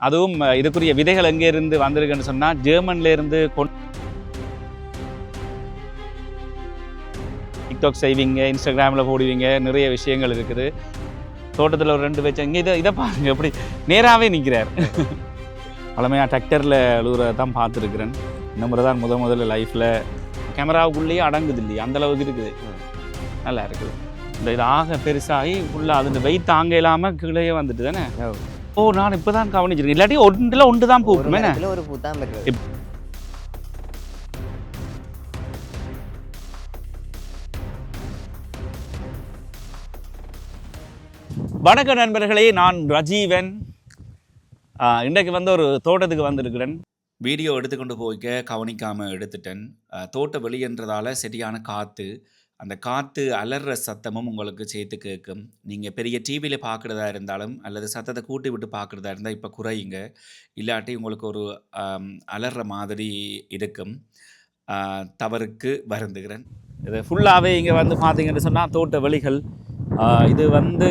அதுவும் இதுக்குரிய விதைகள் எங்கே இருந்து வந்திருக்குன்னு சொன்னால் ஜெர்மன்ல இருந்து கொண்டு டிக்டாக் செய்வீங்க இன்ஸ்டாகிராமில் போடுவீங்க நிறைய விஷயங்கள் இருக்குது. தோட்டத்தில் ஒரு ரெண்டு வச்சு இங்கே இதை இதை பாருங்க எப்படி நேராகவே நிற்கிறார் பழமையாக டிராக்டரில் அழுகுறத தான் பார்த்துருக்குறேன். இந்த முறை தான் முத முதல்ல லைஃப்பில் கேமராவுக்குள்ளேயே அடங்குது இல்லையா? அந்த அளவுக்கு இருக்குது. நல்லா இருக்குது. இந்த இது ஆக பெருசாகி ஃபுல்லாக அது வெயிட் தாங்க இல்லாமல் கீழே வந்துட்டு தானே? ஓ நான் இப்போ தான் கவனிச்சிருக்கேன். இல்லாட்டி ஒன்றில் ஒன்று தான் ஒரு பூக்குமே. ஒரு பூ தான் வணக்க நண்பர்களே நான் ரஜீவன். இன்றைக்கு வந்து ஒரு தோட்டத்துக்கு வந்திருக்கிறேன். வீடியோ எடுத்துக்கொண்டு போய்க்க கவனிக்காமல் எடுத்துட்டேன். தோட்ட வெளியன்றதால சரியான காற்று அந்த காற்று அலற சத்தமும் உங்களுக்கு சேர்த்து கேட்கும். நீங்கள் பெரிய டிவியில் பார்க்குறதா இருந்தாலும் அல்லது சத்தத்தை கூட்டி விட்டு பார்க்குறதா இருந்தால் இப்போ குறையுங்க. இல்லாட்டி உங்களுக்கு ஒரு அலற மாதிரி இருக்கும். தவறுக்கு வருந்துகிறேன். இது ஃபுல்லாகவே இங்கே வந்து பார்த்தீங்கன்னு சொன்னால் தோட்ட வழிகள். இது வந்து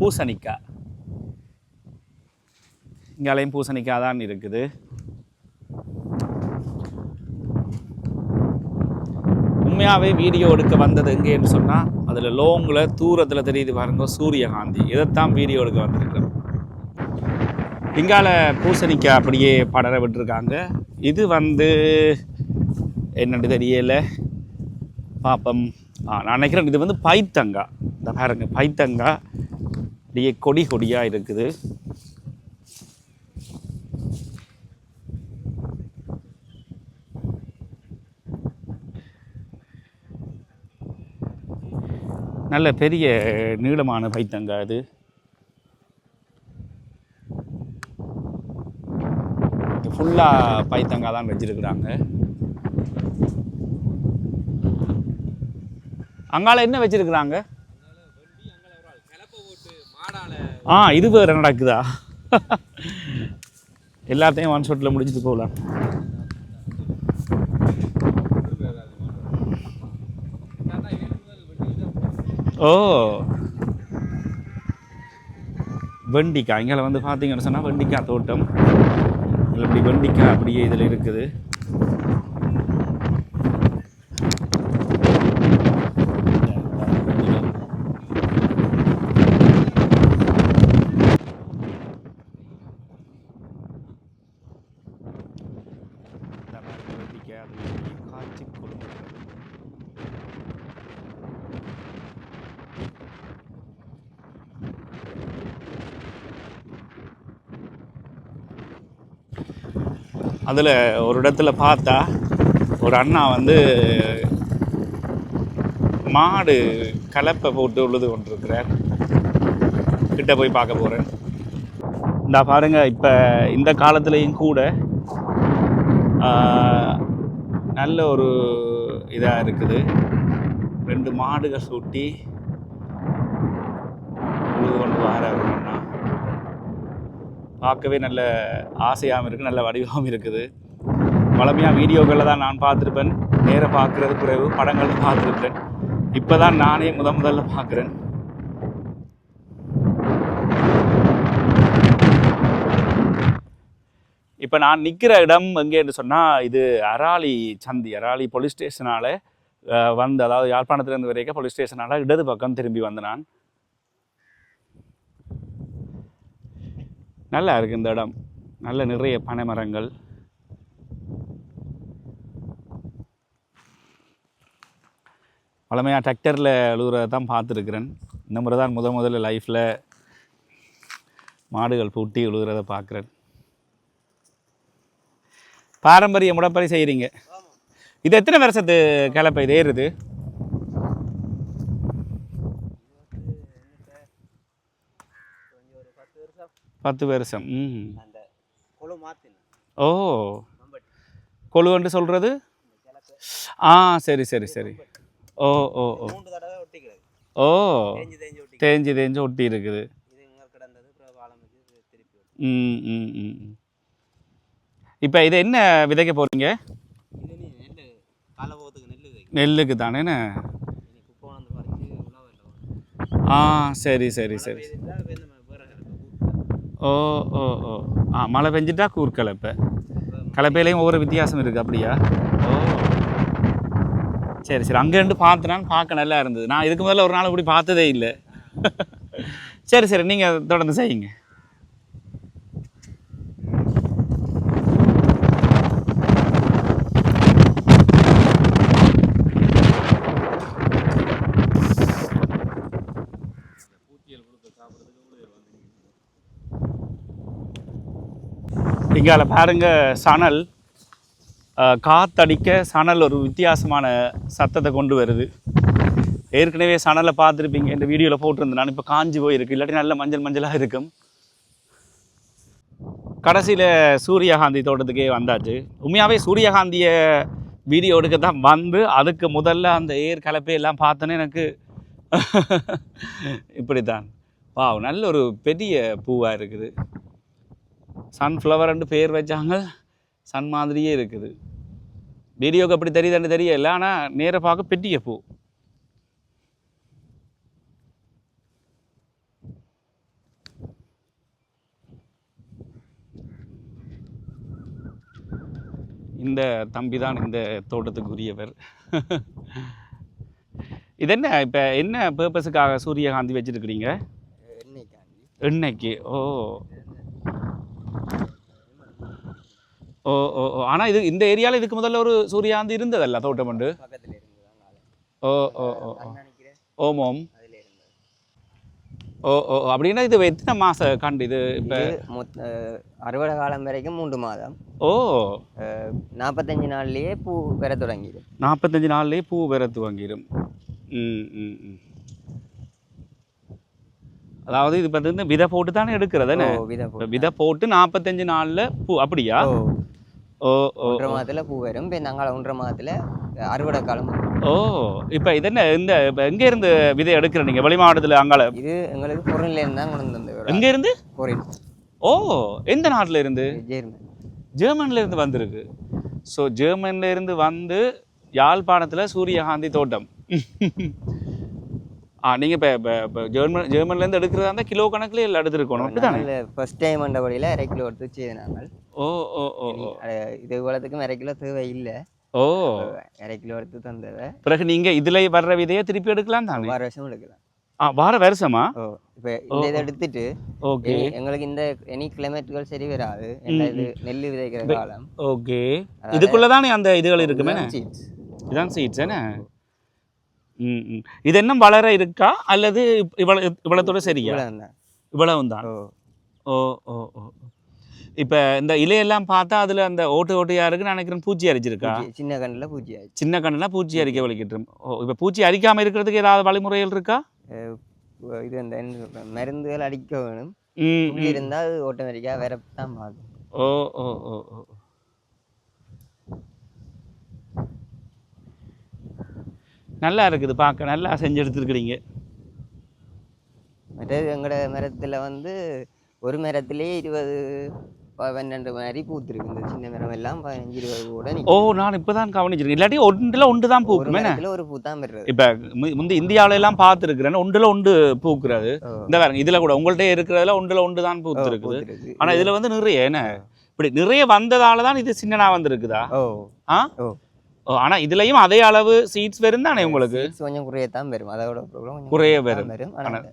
பூசணிக்காய். இங்காலையும் பூசணிக்காய் தான் இருக்குது. உண்மையாகவே வீடியோ எடுக்க வந்தது எங்கேன்னு சொன்னால் அதில் லோங்கில் தூரத்தில் தெரியுது பாருங்க சூரியகாந்தி இதைத்தான் வீடியோ எடுக்க வந்திருக்கிறோம். இங்கால பூசணிக்காய் அப்படியே படர விட்டுருக்காங்க. இது வந்து என்னென்னு தெரியலை. பாப்பம். நான் நினைக்கிறேன் இது வந்து பைத்தங்காய் இந்த பாருங்க பைத்தங்காய் அப்படியே கொடி கொடியாக இருக்குது. நல்ல பெரிய நீளமான பைத்தங்க இது ஃபுல்லாக பைத்தங்காய் தான் வச்சுருக்குறாங்க. அங்கால என்ன வச்சிருக்கிறாங்க? ஆ இது வேறு நடக்குதா? எல்லாத்தையும் ஒன் ஷாட்டில் முடிச்சுட்டு போகலாம். ஓ. வெண்டிக்காய். இங்கே வந்து பார்த்தீங்கன்னு சொன்னால் வெண்டிக்காய் தோட்டம். இல்லை இப்படி வெண்டிக்காய் அப்படியே இதில் இருக்குது இந்த மாதிரி வெண்டிக்காய் அது அப்படியே காய்ச்சி கொடுக்கிறது அதில் ஒரு இடத்துல பார்த்தா ஒரு அண்ணா வந்து மாடு கலப்பை போட்டு உழுது கொண்டிருக்கிறார். கிட்ட போய் பார்க்க போகிறேன் இந்த பாருங்க இப்போ இந்த காலத்துலேயும் கூட நல்ல ஒரு இதாக இருக்குது. ரெண்டு மாடுகள் சூட்டி உழுது கொண்டு வரார் ஒரு அண்ணா பார்க்கவே நல்ல ஆசையாகவும் இருக்குது நல்ல வடிவாகவும் இருக்குது. வளமையாக வீடியோக்களில் தான் நான் பார்த்துருப்பேன். நேராக பார்க்குறது குறைவு படங்களும் பார்த்துருப்பேன். இப்போ தான் நானே முத முதல்ல பார்க்குறேன். இப்போ நான் நிற்கிற இடம் எங்கேன்னு சொன்னால் இது அராலி சந்தி அராலி போலீஸ் ஸ்டேஷனால் வந்து அதாவது யாழ்ப்பாணத்துலேருந்து வரைக்கும் போலீஸ் ஸ்டேஷனால் இடது பக்கம் திரும்பி வந்து நான் நல்லா இருக்கு இந்த இடம். நல்ல நிறைய பனை மரங்கள். பழமையாக டிராக்டரில் அழுகுறத தான் பார்த்துருக்குறேன். இந்த முறை தான் முத முதல்ல லைஃப்பில் மாடுகள் பூட்டி உழுகிறத பார்க்குறேன். பாரம்பரிய முடப்பறை செய்கிறீங்க இது எத்தனை வருஷத்து கிளப்பை இது ஏறுது பத்து வருஷம். ம் ஓ. கொழுவண்டு சொல்கிறது ஆ சரி சரி சரி. ஓ ஓ ஓ. ஓ. தேஞ்சு தேஞ்சு ஒட்டி இருக்குது. ம் ம் ம். இப்போ இதை என்ன விதைக்க போகிறீங்க நெல்லுக்கு தானே இல்லை ஆ சரி சரி சரி இதுதான் இப்போ இந்த வேற கிடக்கு ஓ ஓ ஓ. ஆ மழை பெஞ்சிட்டா கூர்கலப்பை கலப்பையிலையும் ஒவ்வொரு வித்தியாசம் இருக்குது அப்படியா? ஓ. சரி சரி. அங்கேருந்து பார்த்தனான்னு பார்க்க நல்லா இருந்தது. நான் இதுக்கு முதல்ல ஒரு நாள் இப்படி பார்த்ததே இல்லை. சரி சரி. நீங்கள் தொடர்ந்து செய்யுங்க. இங்கால பாருங்க சணல். காத்தடிக்க சணல் ஒரு வித்தியாசமான சத்தத்தை கொண்டு வருது. ஏற்கனவே சணலை பார்த்துருப்பீங்க இந்த வீடியோவில் போட்டிருந்தேன். நான் இப்போ காஞ்சி போயிருக்கு. இல்லாட்டி நல்ல மஞ்சள் மஞ்சளாக இருக்கும். கடைசியில் சூரியகாந்தி தோட்டத்துக்கே வந்தாச்சு. உண்மையாகவே சூரியகாந்தியை வீடியோ எடுக்க தான் வந்து அதுக்கு முதல்ல அந்த ஏர் கலப்பை எல்லாம் பார்த்தோன்னே எனக்கு இப்படித்தான். வா நல்ல ஒரு பெரிய பூவாக இருக்குது. சன்ஃப்ளவர்னு பேர் வச்சாங்க. சன் மாதிரியே இருக்குது. வீடியோக்கு அப்படி தெரியுதுன்னு தெரியல ஆனால் நேர பார்க்க பெரிய பூ. இந்த தம்பி தான் இந்த தோட்டத்துக்கு உரியவர் இது என்ன இப்போ என்ன பர்பஸுக்காக சூரியகாந்தி வச்சுருக்கிறீங்க? எண்ணெய்க்கு ஓ. ஓ ஓ ஓ. ஆனால் இது இந்த ஏரியாவில் இதுக்கு முதல்ல ஒரு சூரியகாந்தி இருந்ததல்ல தோட்டம் உண்டு ஓ ஓ ஓ ஓம் ஓம். ஓ ஓ. அப்படின்னா இது எத்தனை மாத கண்டு இது இப்போ? அறுவடை காலம் வரைக்கும் மூன்று மாதம். ஓ. நாற்பத்தஞ்சு நாள்லயே பூ பெற தொடங்கிடும். நாற்பத்தஞ்சு நாள்லேயே பூ பெற துவங்கிடும். ம் ம் ம். அதாவது இது பார்த்தீங்கன்னா விதை போட்டு தானே எடுக்கிறது விதை போட்டு. விதை போட்டு நாற்பத்தஞ்சு நாளில் பூ அப்படியா? ஒன்றரை மாதத்துல பூ வரும். இப்போ நாங்கள் ஒன்றரை மாதத்துல அறுவடை காலம். ஓ இப்போ இது என்ன இந்த எங்கே இருந்து விதை எடுக்கிற நீங்கள் வெளி மாவட்டத்தில் அங்கால? இது எங்களுக்கு பொருள்ல இருந்து தான் கொண்டு வந்து எங்கே இருந்து? பொருள். ஓ எந்த நாட்டில் இருந்து? ஜெர்மன். ஜெர்மன்ல இருந்து வந்திருக்கு. ஸோ ஜெர்மன்ல இருந்து வந்து யாழ்ப்பாணத்தில் சூரியகாந்தி தோட்டம். ஆ நீங்கள் இப்போ இப்போ ஜெர்மன் ஜெர்மன்லேருந்து எடுக்கிறதா இருந்தால் கிலோ கணக்கில் இல்லை எடுத்துருக்கணும். அப்படிதானே ஃபர்ஸ்ட் டைம் வந்தபடியில் அரை கிலோ எடுத்து செய்து நாங்கள். ஓ ஓ ஓ இது இவ்வளோத்துக்கும் அரை கிலோ தேவை இல்லை. ஓ. அரை கிலோ எடுத்து தந்தவை பிறகு நீங்கள் இதில் வர்ற விதையை திருப்பி எடுக்கலாம் தானே? வார வருஷம் எடுக்கலாம். ஆ வார வருஷமா? ஓ இப்போ இந்த இதை எடுத்துட்டு ஓகே. எங்களுக்கு இந்த எனி கிளைமேட்டுகள் சரி வராது. இது நெல் விதைக்கிற காலம். ஓகே. இதுக்குள்ளே தானே அந்த இதுகள் இருக்குமே. இதான் சீட்ஸ் என்ன? இது என்ன வளர இருக்கா? அல்லது இவ்வளோ இவ்வளோத்தோட சரியா. இவ்வளவு தான் ஓ. ஓ ஓ இப்போ இந்த இலையெல்லாம் பார்த்தா அதில் அந்த ஓட்டு ஓட்டையாக இருக்குன்னு நினைக்கிறேன் பூச்சி அரிச்சிருக்கா சின்ன கண்ணில் பூச்சி சின்ன கண்ணுனா பூச்சி அரிக்க வலிக்கிட்டு ஓ இப்போ பூச்சி அரிக்காமல் இருக்கிறதுக்கு ஏதாவது வழிமுறைகள் இருக்கா? இது அந்த என்ன மருந்துகள் அடிக்க வேணும். இருந்தால் ஆட்டோமேட்டிக்காக வேற தான் பார்க்கும் ஓ ஓ ஓ ஓ. நல்லா இருக்குது பார்க்க நல்லா செஞ்சு எடுத்துருக்குறீங்க. மற்றது எங்களோட மரத்தில் வந்து ஒரு மரத்திலேயே இருபது பன்னெண்டு மாதிரி பூத்துருக்கு. இந்த சின்ன மரம் எல்லாம் பதினஞ்சு இருபது கூட ஓ. நான் இப்போ தான் கவனிச்சிருக்கேன். இல்லாட்டி ஒன்றில் ஒன்று தான் பூக்குமே ஒரு பூ தான் பெறுறது. இப்போ முந்தி இந்தியாவில எல்லாம் பார்த்துருக்குறேன் ஒன்றில் ஒன்று பூக்குறது. இந்த பாருங்க இதில் கூட உங்கள்ட்ட இருக்கிறதுல ஒன்றில் ஒன்று தான் ஓ, பூத்து இருக்குது பூத்திருக்கு. ஆனால் இதில் வந்து நிறைய என்ன? இப்படி நிறைய வந்ததால தான் இது சின்னனா வந்திருக்குதா? ஓ. ஆ? ஓ ஆனால் இதுலயும் அதே அளவு சீட்ஸ் வரும் தானே உங்களுக்கு? கொஞ்சம் குறையத்தான் வரும். அதோட ப்ராப்ளம் குறைய வரும். வரும். ஆனால்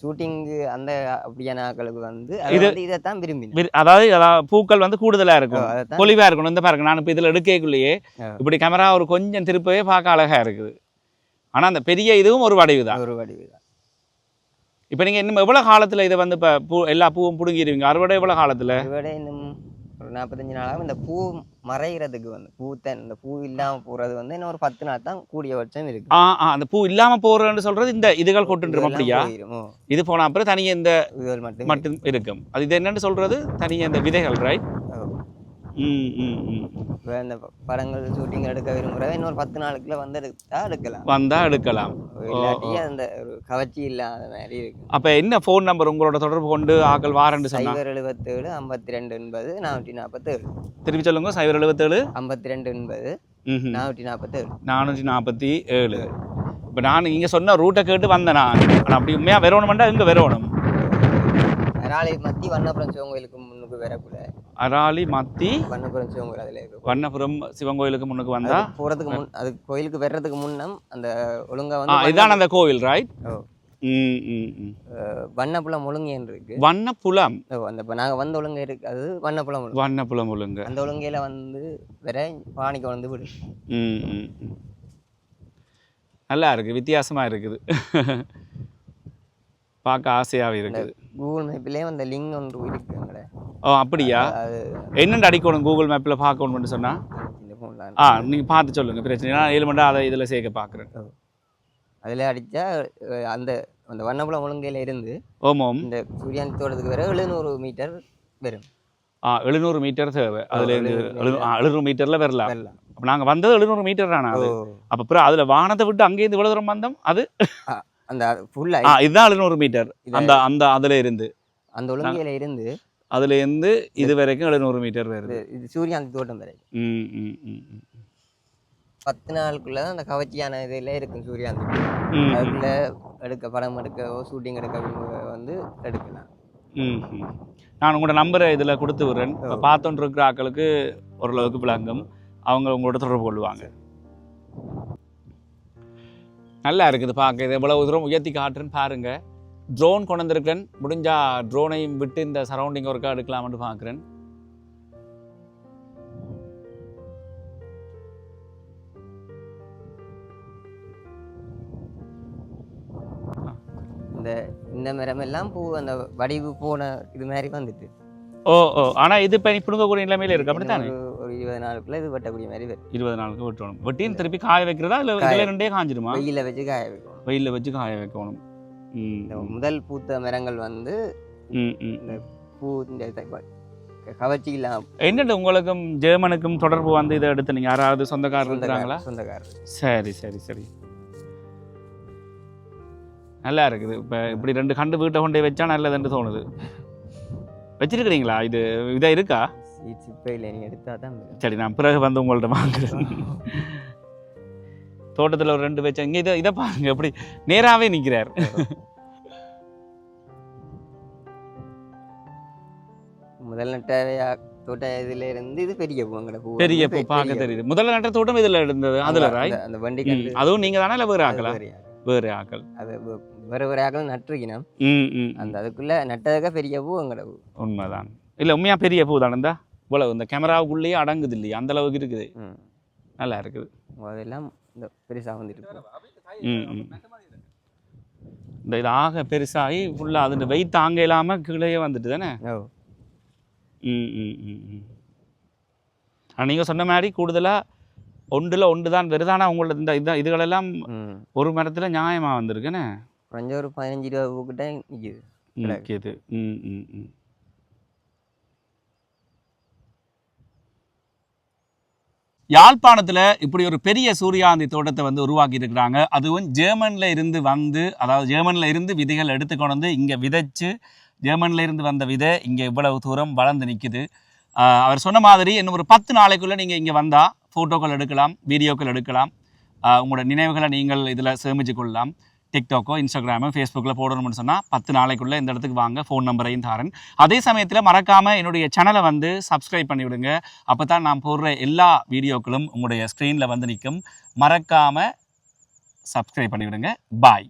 ஷூட்டிங் அந்த அப்படியான ஆட்களுக்கு வந்து இது- அது வந்து இதைத்தான் விரும்பினேன். விரு- அதாவது பூக்கள் வந்து கூடுதலா ஓ, இருக்கும் அதைத்தான் பொலிவா இருக்கணும் இந்த பாருங்க நான் இப்போ இதில் எடுக்கக்குள்ளேயே. இப்படி கேமரா ஒரு கொஞ்சம் திருப்பவே பார்க்க அழகா இருக்குது. ஆனா அந்த பெரிய இதுவும் ஒரு வடிவு தான். ஒரு வடிவு தான். இப்போ நீங்க இன்னும் எவ்வளவு காலத்துல இதை வந்து இப்போ பூ எல்லா பூவும் பிடுங்கிடுவீங்க அறுவடை எவ்வளவு காலத்துல? இதை இன்னும் ஒரு நாற்பத்தஞ்சு நாளாக இந்த பூ மறைகிறதுக்கு வந்து பூ தன் இந்த பூ இல்லாமல் போகிறது வந்து இன்னும் ஒரு பத்து நாள் தான் கூடிய பட்சம் இருக்கு. ஆ ஆ அந்த பூ இல்லாம போறேன்னு சொல்றது இந்த இதுகள் இதெல்லாம் அப்படியா? இது போன அப்புறம் தனியாக இந்த இதுகள் மட்டும். மட்டும் இருக்கும். அது இது என்னன்னு சொல்றது? தனியாக இந்த விதைகள் ரைட் இந்த ப- படங்கள் ஷூட்டிங் எடுக்க விரும்புகிறவ இன்னொரு பத்து நாளுக்குள்ள வந்து எடுத்தா எடுக்கலாம். வந்தா எடுக்கலாம். அந்த ஒரு கவர்ச்சி இல்லாத மாதிரி இருக்கு. அப்ப என்ன ஃபோன் நம்பர் உங்களோட தொடர்பு கொண்டு ஆக்கள் சொன்னா? சைபர் எழுபத்தேழு ஐம்பத்தி ரெண்டு எண்பது நானூற்றி நாற்பத்தேழு திருப்பி சொல்லுங்க சைபர் எழுபத்தேழு ஐம்பத்தி ரெண்டு எண்பது நானூற்றி நாற்பத்தேழு நானூற்றி நாற்பத்தி ஏழு இப்போ நான் இங்கே சொன்ன ரூட்டை கேட்டு வந்தேன் நான். ஆனால் அப்படி உண்மையாக வரணுமெண்டா எங்கே வரணும் மத்தி வண்ணபுரம் சிவன் கோயிலுக்கு முன்னுக்கு வரக்குள்ள அராலி மத்தி வண்ணபுரம் சிவன் அதில் இருக்கு. வண்ணபுரம் சிவன் கோயிலுக்கு முன்னுக்கு வந்தா? அது போறதுக்கு முன் அது கோயிலுக்கு வர்றதுக்கு முன்னம் அந்த ஒழுங்கா ஆ வந்து இதான் அந்த கோவில் ரைட் ஓ. வண்ணப்புலம் ஒழுங்கேன்னு இருக்கு. வண்ணப்புலம் அந்த இப்போ நாங்கள் வந்த ஒழுங்கை இருக்கு. அது வண்ணப்புலம் வண்ணப்புலம் ஒழுங்க. அந்த ஒழுங்கையில வந்து வர பாணிக்கு வந்து விடு. நல்லா இருக்கு வித்தியாசமா இருக்குது. பார்க்க ஆசையாவே இருக்குது. கூகுள் மேப்லேயே அந்த லிங்க் ஒன்று இருக்கு அங்கே ஓ அப்படியா? என்னென்னு அடிக்கணும் கூகுள் மேப்பில் பார்க்கணும்னு சொன்னா? இந்த ஃபோனில் ஆ நீங்கள் பார்த்து சொல்லுங்க பிரச்சனை இல்லை. நான் ஏழு மணி நேரம் அதை இதில் சேர்க்க பார்க்குறேன். அதில் அடித்தா அந்த அந்த வண்ணப்புலம் ஒழுங்கையில இருந்து ஓம் ஓம். இந்த சூரியன் தோட்டத்துக்கு வர எழுநூறு மீட்டர் வரும். ஆ எழுநூறு மீட்டர் தேவை. அதுலேருந்து எழுநூறு எழுநூறு மீட்டரில் வரலாம். வரலாம். அப்போ நாங்கள் வந்தது எழுநூறு மீட்டர் தானே அது? அப்போ அப்புறம் அதில் வானத்தை விட்டு அங்கேருந்து இவ்வளோ தூரம் வந்தோம் அது? அந்த ஆ ஃபுல்லாக இதுதான் எழுநூறு மீட்டர் அந்த அந்த அதில் இருந்து. அந்த ஒழுங்கையில இருந்து அதுல இருந்து இது வரைக்கும் எழுநூறு மீட்டர் வருது இது சூரியன் தோட்டம் வரை. ம் ம் ம் ம். பத்து நாளுக்குள்ள அந்த கவர்ச்சியான இதில் இருக்கும் ம், அதுக்குள்ள எடுக்க படம் எடுக்கவோ ஷூட்டிங் எடுக்க வந்து எடுக்கலாம். நான் உங்களோட நம்பரை இதில் கொடுத்து விடுறேன். இப்போ பார்த்துட்டு இருக்கிற ஆட்களுக்கு ஓரளவுக்கு விளங்கும். அவங்க உங்களோட தொடர்பு கொள்வாங்க. நல்லா இருக்குது பார்க்க. இது எவ்வளவு தூரம் உயர்த்தி காட்டுறேன்னு பாருங்க. ட்ரோன் கொண்டு முடிஞ்சா ட்ரோனையும் விட்டு இந்த சரௌண்டிங் ஒர்க்காக எடுக்கலாம்னு பார்க்குறேன். இந்த இந்த மரம் எல்லாம் பூ அந்த வடிவு போன இது மாதிரி வந்துட்டு. ஓ ஓ. ஆனால் இது இப்போ பிடுங்கக்கூடிய நிலைமையில இருக்கு. அப்படித்தானே? ஒரு இருபது நாளுக்குள்ள இது வெட்டக்கூடிய மாதிரி வரும் இருபது நாளுக்கு விட்டுறணும் வெட்டின்னு திருப்பி காய வைக்கிறதா? இல்லை இதில் ரெண்டே காஞ்சிருமா வெயில வச்சு காய வைக்கணும். வெயிலில் வச்சு காய வைக்கணும். இந்த முதல் பூத்த மரங்கள் வந்து ம் பூ இந்த கவர்ச்சி இல்லாம என்னண்டு உங்களுக்கும் ஜெர்மனுக்கும் தொடர்பு வந்து இதை எடுத்து நீங்கள் யாராவது சொந்தக்காரர் இருக்கிறாங்களா? சொந்தக்காரர். சரி சரி சரி. நல்லா இருக்குது. இப்போ இப்படி ரெண்டு கண்டு வீட்டை கொண்டு வச்சா நல்லதுன்னு தோணுது. வச்சிருக்கிறீங்களா? இது இதாக இருக்கா? சீட்ஸ் இப்போ இல்லை நீ எடுத்தா தான். சரி நான் பிறகு வந்து உங்கள்ட்ட வாங்குறேன். தோட்டத்தில் ஒரு ரெண்டு வச்சா இங்கே இதை இதை பாருங்க எப்படி நேராகவே நிற்கிறார் முதல் நட்ட தோட்ட இதுல இருந்து இது பெரிய பூ பெரிய பூ பார்க்க தெரியுது. முதல்ல நட்ட தோட்டம் இதில் இருந்தது. அதில் அந்த- ராய் அந்த- அந்த வண்டி அதுவும் நீங்கள் தானே இல்லை வேறு வேறையா. வேறு ஆக்கள். அது வேற வேற ஆக்கள் நட்டுருக்கணும். அந்த அதுக்குள்ள நட்டதுக்க பெரிய பூ எங்கட பூ. உண்மைதான். இல்லை உண்மையாக பெரிய பூ தானே இவ்வளவு இந்த கேமராவுக்குள்ளேயே அடங்குது இல்லையா? அந்த அளவுக்கு இருக்குது. நல்லா இருக்குது. அதெல்லாம் இந்த பெருசா வந்துட்டு ம் இந்த இது ஆக பெருசாகி ஃபுல்லாக அது வெயிட் தாங்க இல்லாமல் கீழே வந்துட்டு தானே? ம் ம் ம் ம். ஆனால் நீங்கள் சொன்ன மாதிரி கூடுதலாக ஒன்றில் ஒன்று தான் வருதானா உங்களோட இந்த இதான் இதுகளெல்லாம் ஒரு மரத்தில் நியாயமாக வந்திருக்குண்ணே குறைஞ்ச ஒரு பதினஞ்சு இருபது பூக்கிட்ட நிக்குது. நிற்கிது ம் ம் ம். யாழ்ப்பாணத்தில் இப்படி ஒரு பெரிய சூரியாந்தி தோட்டத்தை வந்து உருவாக்கி இருக்கிறாங்க அதுவும் ஜெர்மனில் இருந்து வந்து அதாவது ஜெர்மனில் இருந்து விதைகள் எடுத்துக்கொண்டு வந்து இங்கே விதைச்சு ஜெர்மனில் இருந்து வந்த விதை இங்கே இவ்வளவு தூரம் வளர்ந்து நிற்குது அவர் சொன்ன மாதிரி இன்னும் ஒரு பத்து நாளைக்குள்ளே நீங்கள் இங்கே வந்தால் ஃபோட்டோக்கள் எடுக்கலாம் வீடியோக்கள் எடுக்கலாம். உங்களோட நினைவுகளை நீங்கள் இதில் சேமிச்சு கொள்ளலாம். டிக்டாக்கோ இன்ஸ்டாகிராமோ ஃபேஸ்புக்கில் போடணும்னு சொன்னால் பத்து நாளைக்குள்ளே இந்த இடத்துக்கு வாங்க ஃபோன் நம்பரையும் தாரேன். அதே சமயத்தில் மறக்காமல் என்னுடைய சேனலை வந்து சப்ஸ்கிரைப் பண்ணிவிடுங்க. அப்போ தான் நான் போடுற எல்லா வீடியோக்களும் உங்களுடைய ஸ்க்ரீனில் வந்து நிற்கும். மறக்காமல் சப்ஸ்கிரைப் பண்ணிவிடுங்க. பாய்